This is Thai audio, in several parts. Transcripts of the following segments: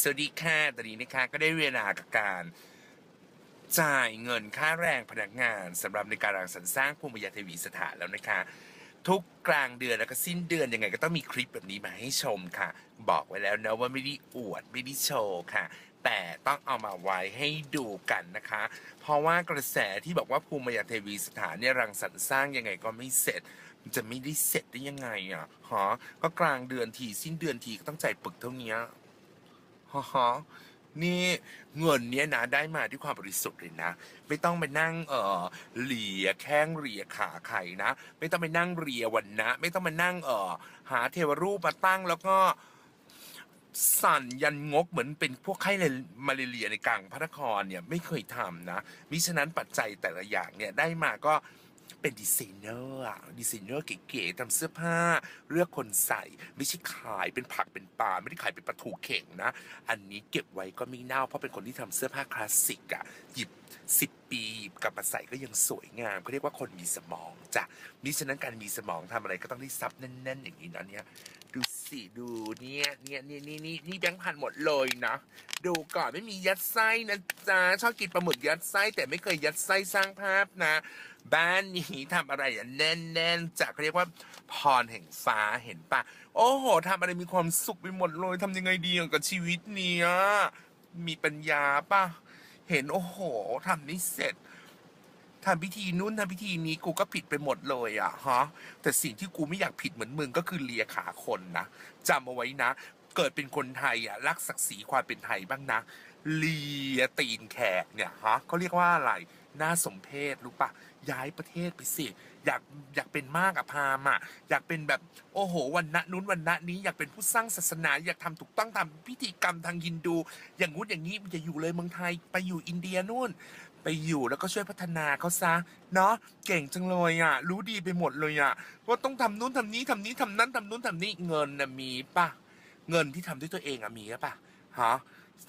สวัสดีค่ะตอนนี้นะคะก็ได้เวลากับการจ่ายเงินค่าแรงพนักงานสำหรับในการรังสรรค์สร้างภูมิปัญญาเทวีสถานแล้วนะคะ ทุกกลางเดือนแล้วก็สิ้นเดือนยังไงก็ต้องมีคลิปแบบนี้มาให้ชมค่ะ บอกไว้แล้วนะว่าไม่ได้อวดไม่ได้โชว์ค่ะ แต่ต้องเอามาไว้ให้ดูกันนะคะ เพราะว่ากระแสที่บอกว่าภูมิปัญญาเทวีสถานเนี่ยรังสรรค์สร้างยังไงก็ไม่เสร็จจะไม่ได้เสร็จได้ยังไงอะฮะก็กลางเดือนทีสิ้นเดือนทีก็ต้องจ่ายปึกเท่านี้ ฮะฮะนี่เงินเนี้ยนะได้มาด้วยความบริสุทธิ์เลยนะ ไม่ต้องไปนั่งเออเหลียแข้งเหลียขาไข่นะ ไม่ต้องไปนั่งเรียวันนะ ไม่ต้องมานั่งเออหาเทวรูปมาตั้งแล้วก็สั่นยันงกเหมือนเป็นพวกไข้เลมาเรียในกลางพระนครเนี่ยไม่เคยทำนะมิฉะนั้นปัจจัยแต่ละอย่างเนี่ยได้มาก็ เป็นดีไซเนอร์อะดีไซเนอร์เก๋ๆทำเสื้อผ้า เลือกคนใส่ไม่ใช่ขายเป็นผักเป็นปลาไม่ได้ขายเป็นปลาถูเข่งนะ อันนี้เก็บไว้ก็ไม่เน่าเพราะเป็นคนที่ทำเสื้อผ้าคลาสสิกอะหยิบสิบปีหยิบ กลับมาใส่ก็ยังสวยงามเขาเรียกว่าคนมีสมองจ้ะมิฉะนั้นการมีสมองทำอะไรก็ต้องได้ซับแน่นๆอย่างนี้นะเนี่ยดูสิดูเนี่ยเนี่ยเนี่ยนี่นี่นี่แบงค์พันหมดเลยนะดูก่อนไม่มียัดไส้นะจ๊ะชอบกินปลาหมึกยัดไส้แต่ไม่เคยยัดไส้สร้างภาพนะ บ้านนี้ทำอะไรอะแน่นๆจากเขาเรียกว่าพรแห่งฟ้าเห็นปะโอ้โหทำอะไรมีความสุขไปหมดเลยทำยังไงดีกับชีวิตเนี้ยมีปัญญาปะเห็นโอ้โหทำนี่เสร็จ ทำพิธีนู้นทำพิธีนี้กูก็ผิดไปหมดเลยอะฮะแต่สิ่งที่กูไม่อยากผิดเหมือนมึงก็คือเลียขาคนนะจำเอาไว้นะ เกิดเป็นคนไทยอะรักศักดิ์ศรีความเป็นไทยบ้างนะเลียตีนแขกเนี่ยฮะเขาเรียกว่าอะไร น่าสมเพชรู้ปะย้ายประเทศไปสิอยากอยากเป็นมากอะพามอะอยากเป็นแบบโอ้โหวันณะนู้นวันณะนี้อยากเป็นผู้สร้างศาสนา อยากทำถูกต้องตามพิธีกรรมทางฮินดู อย่างงู้นอย่างนี้มันจะอยู่เลยเมืองไทยไปอยู่อินเดียนู่น ไปอยู่แล้วก็ช่วยพัฒนาเขาซะเนาะเก่งจังเลยอะ รู้ดีไปหมดเลยอะว่าต้องทำนู้นทำนี้ทำนี้ทำนั้นทำนู้นทำนี้เงินน่ะมีปะเงินที่ทำด้วยตัวเองอะมีปะฮะ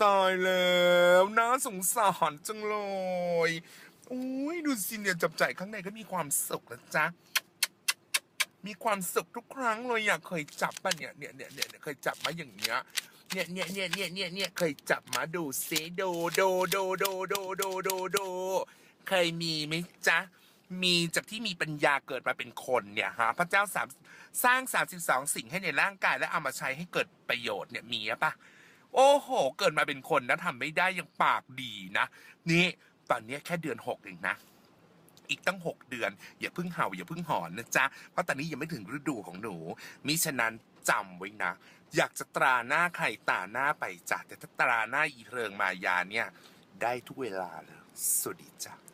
ตายแล้วน่าสงสารจังเลย อุ้ยดูสิเนี่ยจับใจายข้างในก็มีความสุขนะจ๊ะ มีความสุขทุกครั้งเลยอะเคยจับปะเนี่ยเนี่ยเนี่ยเนี่ยเนี่ยเคยจับมาอย่างเงี้ยเนี่ยเนี่ยเนี่ยเนี่ยเนี่ยเนี่ยเคยจับมาดูซิดูดูดูดูดูดูดูดูเคยมีไหมจ๊ะ มีจากที่มีปัญญาเกิดมาเป็นคนเนี่ยฮะพระเจ้าสามสร้าง32สิ่งให้ในร่างกายและเอามาใช้ให้เกิดประโยชน์เนี่ยมีปะโอ้โห เกิดมาเป็นคนนะทำไม่ได้ยังปากดีนะ นี่ ตอนนี้แค่เดือนหกเองนะอีกตั้ง 6 เดือน อย่าเพิ่งเห่าอย่าเพิ่งหอนนะจ๊ะ เพราะตอนนี้ยังไม่ถึงฤดูของหนู มิฉะนั้นจำไว้นะ อยากจะตราหน้าใครตาหน้าไปจ้ะแต่ถ้าตราหน้าอีเริงมายาเนี่ย ได้ทุกเวลาเลยสวัสดีจ้ะ